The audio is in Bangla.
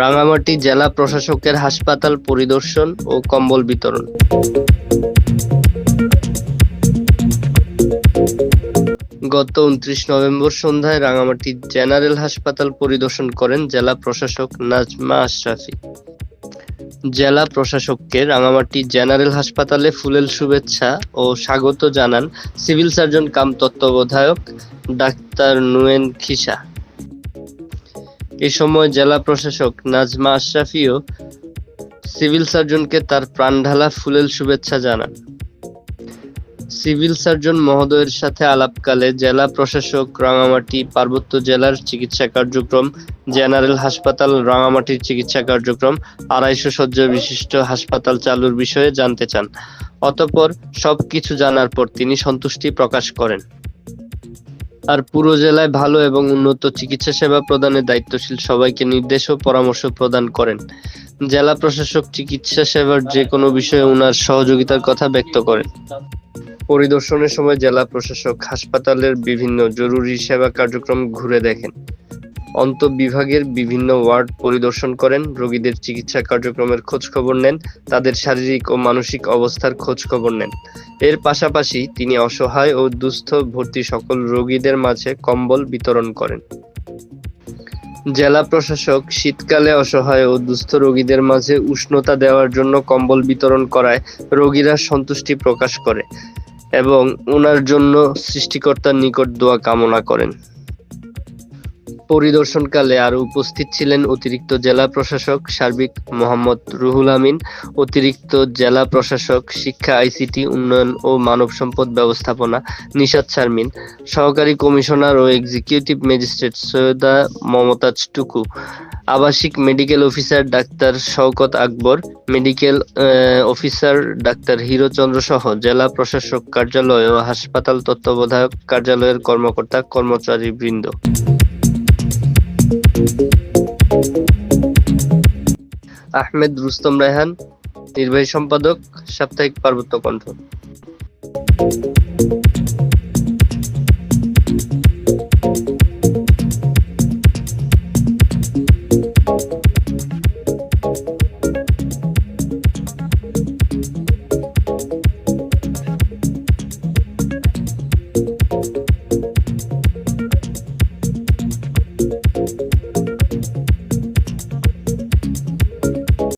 রাঙামাটি জেলা প্রশাসকের হাসপাতাল পরিদর্শন ও কম্বল বিতরণ। গত উনত্রিশ নভেম্বর সন্ধ্যায় রাঙামাটি জেনারেল হাসপাতাল পরিদর্শন করেন জেলা প্রশাসক নাজমা আশরাফি। জেলা প্রশাসককে রাঙামাটি জেনারেল হাসপাতালে ফুলেল শুভেচ্ছা ও স্বাগত জানান সিভিল সার্জন কাম তত্ত্বাবধায়ক ডাক্তার নুয়েন খিসা এ সময় জেলা প্রশাসক নাজমা আশরাফিও সিভিল সার্জনকে তার প্রাণঢালা ফুলেল শুভেচ্ছা জানান। সিভিল সার্জন মহোদয়ের সাথে আলাপকালে জেলা প্রশাসক রাঙামাটি পার্বত্য জেলার চিকিৎসা কার্যক্রম, জেনারেল হাসপাতাল রাঙামাটির চিকিৎসা কার্যক্রম, আড়াইশো শয্যা বিশিষ্ট হাসপাতাল চালুর বিষয়ে জানতে চান। অতঃপর সবকিছু জানার পর তিনি সন্তুষ্টি প্রকাশ করেন। আর পুরো জেলায় ভালো এবং উন্নত চিকিৎসা সেবা প্রদানের দায়িত্বশীল সবাইকে নির্দেশ ও পরামর্শ প্রদান করেন। জেলা প্রশাসক চিকিৎসা সেবার যে কোনো বিষয়ে ওনার সহযোগিতার কথা ব্যক্ত করেন। পরিদর্শনের সময় জেলা প্রশাসক হাসপাতালের বিভিন্ন জরুরি সেবা কার্যক্রম ঘুরে দেখেন। অন্তঃবিভাগের বিভিন্ন ওয়ার্ড পরিদর্শন করেন, রোগীদের চিকিৎসা কার্যক্রমের খোঁজ খবর নেন, তাদের শারীরিক ও মানসিক অবস্থার খোঁজ খবর নেন। এর পাশাপাশি তিনি অসহায় ও দুস্থ ভর্তি সকল রোগীদের মাঝে কম্বল বিতরণ করেন। জেলা প্রশাসক শীতকালে অসহায় ও দুস্থ রোগীদের মাঝে উষ্ণতা দেওয়ার জন্য কম্বল বিতরণ করায় রোগীরা সন্তুষ্টি প্রকাশ করে এবং ওনার জন্য সৃষ্টিকর্তার নিকট দোয়া কামনা করেন। পরিদর্শনকালে আরও উপস্থিত ছিলেন অতিরিক্ত জেলা প্রশাসক সার্বিক মোহাম্মদ রুহুল আমিন, অতিরিক্ত জেলা প্রশাসক শিক্ষা আইসিটি উন্নয়ন ও মানব সম্পদ ব্যবস্থাপনা নিশাত শারমিন, সহকারী কমিশনার ও এক্সিকিউটিভ ম্যাজিস্ট্রেট সৈয়দা মমতাজ টুকু, আবাসিক medical officer doctor Shawkat Akbar, medical officer doctor Hirochandra সহ জেলা প্রশাসক কার্যালয় ও হাসপাতাল তত্ত্বাবধায়ক কার্যালয়ের কর্মকর্তা কর্মচারী বৃন্দ আহমেদ রুস্তম রায়হান নির্বাহী সম্পাদক সাপ্তাহিক পার্বত্য কণ্ঠ